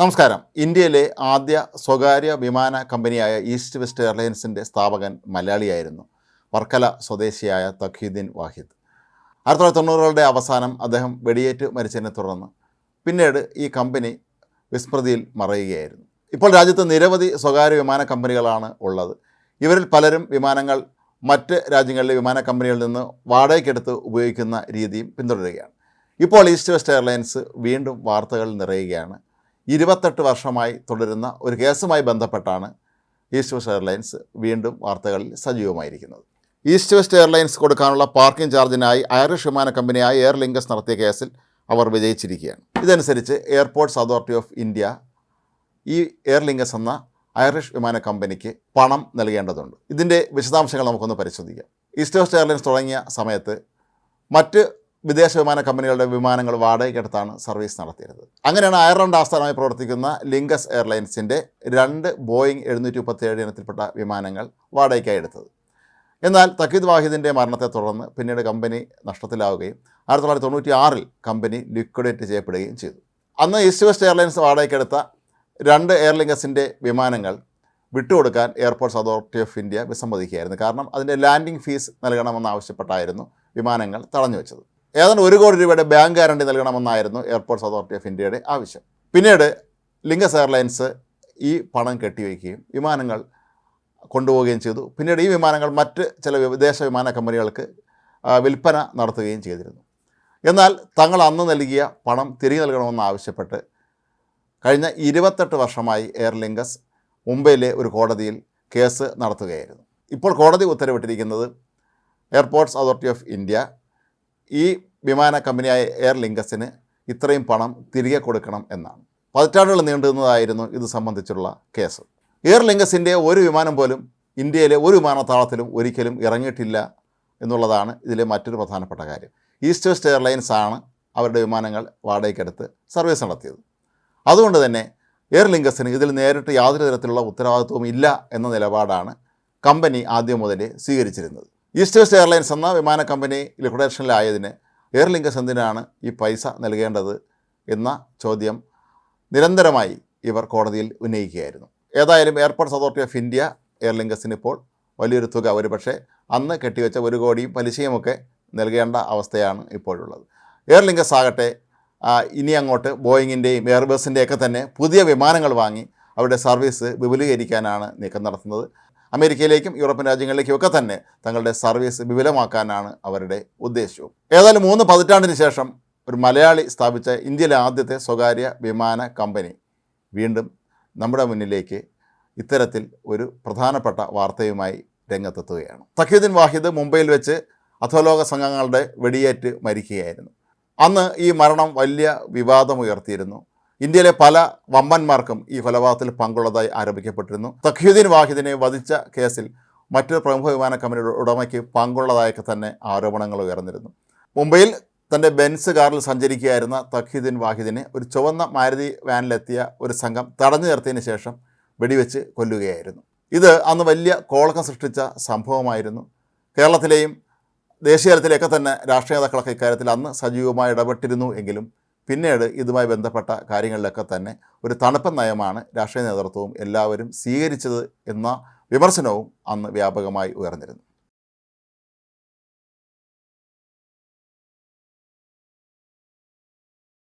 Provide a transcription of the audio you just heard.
നമസ്കാരം. ഇന്ത്യയിലെ ആദ്യ സ്വകാര്യ വിമാന കമ്പനിയായ ഈസ്റ്റ് വെസ്റ്റ് എയർലൈൻസിന്റെ സ്ഥാപകൻ മലയാളിയായിരുന്നു. വർക്കല സ്വദേശിയായ തഖീദ്ദീൻ വാഹിദ്. ആയിരത്തി തൊള്ളായിരത്തി തൊണ്ണൂറുകളുടെ അവസാനം അദ്ദേഹം വെടിയേറ്റ് മരിച്ചതിനെ തുടർന്ന് പിന്നീട് ഈ കമ്പനി വിസ്മൃതിയിൽ മറയുകയായിരുന്നു. ഇപ്പോൾ രാജ്യത്ത് നിരവധി സ്വകാര്യ വിമാന കമ്പനികളാണ് ഉള്ളത്. ഇവരിൽ പലരും വിമാനങ്ങൾ മറ്റ് രാജ്യങ്ങളിലെ വിമാന കമ്പനികളിൽ നിന്ന് വാടകയ്ക്കെടുത്ത് ഉപയോഗിക്കുന്ന രീതിയും പിന്തുടരുകയാണ്. ഇപ്പോൾ ഈസ്റ്റ് വെസ്റ്റ് എയർലൈൻസ് വീണ്ടും വാർത്തകൾ നിറയുകയാണ്. ഇരുപത്തെട്ട് വർഷമായി തുടരുന്ന ഒരു കേസുമായി ബന്ധപ്പെട്ടാണ് ഈസ്റ്റ് വെസ്റ്റ് എയർലൈൻസ് വീണ്ടും വാർത്തകളിൽ സജീവമായിരിക്കുന്നത്. ഈസ്റ്റ് വെസ്റ്റ് എയർലൈൻസ് കൊടുക്കാനുള്ള പാർക്കിംഗ് ചാർജിനായി ഐറിഷ് വിമാന കമ്പനിയായ എയർ ലിങ്കസ് നടത്തിയ കേസിൽ അവർ വിജയിച്ചിരിക്കുകയാണ്. ഇതനുസരിച്ച് എയർപോർട്ട്സ് അതോറിറ്റി ഓഫ് ഇന്ത്യ ഈ എയർ ലിങ്കസ് എന്ന ഐറിഷ് വിമാന കമ്പനിക്ക് പണം നൽകേണ്ടതുണ്ട്. ഇതിന്റെ വിശദാംശങ്ങൾ നമുക്കൊന്ന് പരിശോധിക്കാം. ഈസ്റ്റ് വെസ്റ്റ് എയർലൈൻസ് തുടങ്ങിയ സമയത്ത് മറ്റ് വിദേശ വിമാന കമ്പനികളുടെ വിമാനങ്ങൾ വാടകയ്ക്കെടുത്താണ് സർവീസ് നടത്തിയിരുന്നത്. അങ്ങനെയാണ് അയർലൻഡ് ആസ്ഥാനമായി പ്രവർത്തിക്കുന്ന ലിങ്കസ് എയർലൈൻസിന്റെ രണ്ട് ബോയിങ് എഴുന്നൂറ്റി മുപ്പത്തിയേഴ് ഇനത്തിൽപ്പെട്ട വിമാനങ്ങൾ വാടകയ്ക്കായി എടുത്തത്. എന്നാൽ തക്കീദ് വാഹിദിന്റെ മരണത്തെ തുടർന്ന് പിന്നീട് കമ്പനി നഷ്ടത്തിലാവുകയും ആയിരത്തി തൊള്ളായിരത്തി തൊണ്ണൂറ്റി ആറിൽ കമ്പനി ലിക്വിഡേറ്റ് ചെയ്യപ്പെടുകയും ചെയ്തു. അന്ന് ഈസ്റ്റ് വെസ്റ്റ് എയർലൈൻസ് വാടകയ്ക്കെടുത്ത രണ്ട് എയർലിങ്കസിന്റെ വിമാനങ്ങൾ വിട്ടുകൊടുക്കാൻ എയർപോർട്ട്സ് അതോറിറ്റി ഓഫ് ഇന്ത്യ വിസമ്മതിക്കുകയായിരുന്നു. കാരണം അതിന്റെ ലാൻഡിംഗ് ഫീസ് നൽകണമെന്നാവശ്യപ്പെട്ടായിരുന്നു വിമാനങ്ങൾ തടഞ്ഞു വെച്ചത് ഏതാണ്ട് ഒരു കോടി രൂപയുടെ ബാങ്ക് ഗ്യാരണ്ടി നൽകണമെന്നായിരുന്നു എയർപോർട്ട്സ് അതോറിറ്റി ഓഫ് ഇന്ത്യയുടെ ആവശ്യം. പിന്നീട് ലിങ്കസ് എയർലൈൻസ് ഈ പണം കെട്ടിവയ്ക്കുകയും വിമാനങ്ങൾ കൊണ്ടുപോവുകയും ചെയ്തു. പിന്നീട് ഈ വിമാനങ്ങൾ മറ്റ് ചില വിദേശ വിമാന കമ്പനികൾക്ക് വിൽപ്പന നടത്തുകയും ചെയ്തിരുന്നു. എന്നാൽ തങ്ങൾ അന്ന് നൽകിയ പണം തിരികെ നൽകണമെന്ന് ആവശ്യപ്പെട്ട് കഴിഞ്ഞ ഇരുപത്തെട്ട് വർഷമായി എയർ ലിങ്കസ് മുംബൈയിലെ ഒരു കോടതിയിൽ കേസ് നടത്തുകയായിരുന്നു. ഇപ്പോൾ കോടതി ഉത്തരവിട്ടിരിക്കുന്നത് എയർപോർട്ട്സ് അതോറിറ്റി ഓഫ് ഇന്ത്യ ഈ വിമാന കമ്പനിയായ എയർ ലിങ്കസിന് ഇത്രയും പണം തിരികെ കൊടുക്കണം എന്നാണ്. പതിറ്റാണ്ടുകൾ നീണ്ടുന്നതായിരുന്നു ഇത് സംബന്ധിച്ചുള്ള കേസ്. എയർ ലിങ്കസിന്റെ ഒരു വിമാനം പോലും ഇന്ത്യയിലെ ഒരു വിമാനത്താവളത്തിലും ഒരിക്കലും ഇറങ്ങിയിട്ടില്ല എന്നുള്ളതാണ് ഇതിലെ മറ്റൊരു പ്രധാനപ്പെട്ട കാര്യം. ഈസ്റ്റ് വെസ്റ്റ് എയർലൈൻസ് ആണ് അവരുടെ വിമാനങ്ങൾ വാടകയ്ക്കെടുത്ത് സർവീസ് നടത്തിയത്. അതുകൊണ്ട് തന്നെ എയർ ലിങ്കസിന് ഇതിൽ നേരിട്ട് യാതൊരു തരത്തിലുള്ള ഉത്തരവാദിത്വവും ഇല്ല എന്ന നിലപാടാണ് കമ്പനി ആദ്യം മുതലേ സ്വീകരിച്ചിരുന്നത്. ഈസ്റ്റ് വെസ്റ്റ് എയർലൈൻസ് എന്ന വിമാന കമ്പനി ലിക്വിഡേഷനിലായതിന് എയർ ലിങ്കസ് എന്തിനാണ് ഈ പൈസ നൽകേണ്ടത് എന്ന ചോദ്യം നിരന്തരമായി ഇവർ കോടതിയിൽ ഉന്നയിക്കുകയായിരുന്നു. ഏതായാലും Airports Authority of India Aer ലിങ്കസിന് ഇപ്പോൾ വലിയൊരു തുക ഒരു പക്ഷേ അന്ന് കെട്ടിവെച്ച ഒരു കോടിയും പലിശയുമൊക്കെ നൽകേണ്ട അവസ്ഥയാണ് ഇപ്പോഴുള്ളത്. എയർ ലിങ്കസ് ആകട്ടെ ഇനി അങ്ങോട്ട് ബോയിങ്ങിന്റെയും എയർബസിന്റെയൊക്കെ തന്നെ പുതിയ വിമാനങ്ങൾ വാങ്ങി അവരുടെ സർവീസ് വിപുലീകരിക്കാനാണ് നീക്കം നടത്തുന്നത്. അമേരിക്കയിലേക്കും യൂറോപ്യൻ രാജ്യങ്ങളിലേക്കും ഒക്കെ തന്നെ തങ്ങളുടെ സർവീസ് വിപുലമാക്കാനാണ് അവരുടെ ഉദ്ദേശവും. ഏതായാലും മൂന്ന് പതിറ്റാണ്ടിന് ശേഷം ഒരു മലയാളി സ്ഥാപിച്ച ഇന്ത്യയിലെ ആദ്യത്തെ സ്വകാര്യ വിമാന കമ്പനി വീണ്ടും നമ്മുടെ മുന്നിലേക്ക് ഇത്തരത്തിൽ ഒരു പ്രധാനപ്പെട്ട വാർത്തയുമായി രംഗത്തെത്തുകയാണ്. തഖീദ്ദീൻ വാഹിദ് മുംബൈയിൽ വെച്ച് അധോലോക സംഘങ്ങളുടെ വെടിയേറ്റ് മരിക്കുകയായിരുന്നു. അന്ന് ഈ മരണം വലിയ വിവാദമുയർത്തിയിരുന്നു. ഇന്ത്യയിലെ പല വമ്പന്മാർക്കും ഈ കൊലപാതകത്തിൽ പങ്കുള്ളതായി ആരോപിക്കപ്പെട്ടിരുന്നു. തഖ്യുദ്ദീൻ വാഹിദിനെ വധിച്ച കേസിൽ മറ്റൊരു പ്രമുഖ വിമാന കമ്പനിയുടെ ഉടമയ്ക്ക് പങ്കുള്ളതായൊക്കെ തന്നെ ആരോപണങ്ങൾ ഉയർന്നിരുന്നു. മുംബൈയിൽ തന്റെ ബെൻസ് കാറിൽ സഞ്ചരിക്കുകയായിരുന്ന തഖ്യുദ്ദീൻ വാഹിദിനെ ഒരു ചുവന്ന മാരുതി വാനിലെത്തിയ ഒരു സംഘം തടഞ്ഞു നിർത്തിയതിന് ശേഷം വെടിവെച്ച് കൊല്ലുകയായിരുന്നു. ഇത് അന്ന് വലിയ കോളക്കം സൃഷ്ടിച്ച സംഭവമായിരുന്നു. കേരളത്തിലെയും ദേശീയ തലത്തിലൊക്കെ തന്നെ രാഷ്ട്രീയ നേതാക്കളൊക്കെ ഇക്കാര്യത്തിൽ അന്ന് സജീവമായി ഇടപെട്ടിരുന്നു എങ്കിലും പിന്നീട് ഇതുമായി ബന്ധപ്പെട്ട കാര്യങ്ങളിലൊക്കെ തന്നെ ഒരു തണുപ്പൻ നയമാണ് രാഷ്ട്രീയ നേതൃത്വവും എല്ലാവരും സ്വീകരിച്ചത് എന്ന വിമർശനവും അന്ന് വ്യാപകമായി ഉയർന്നിരുന്നു.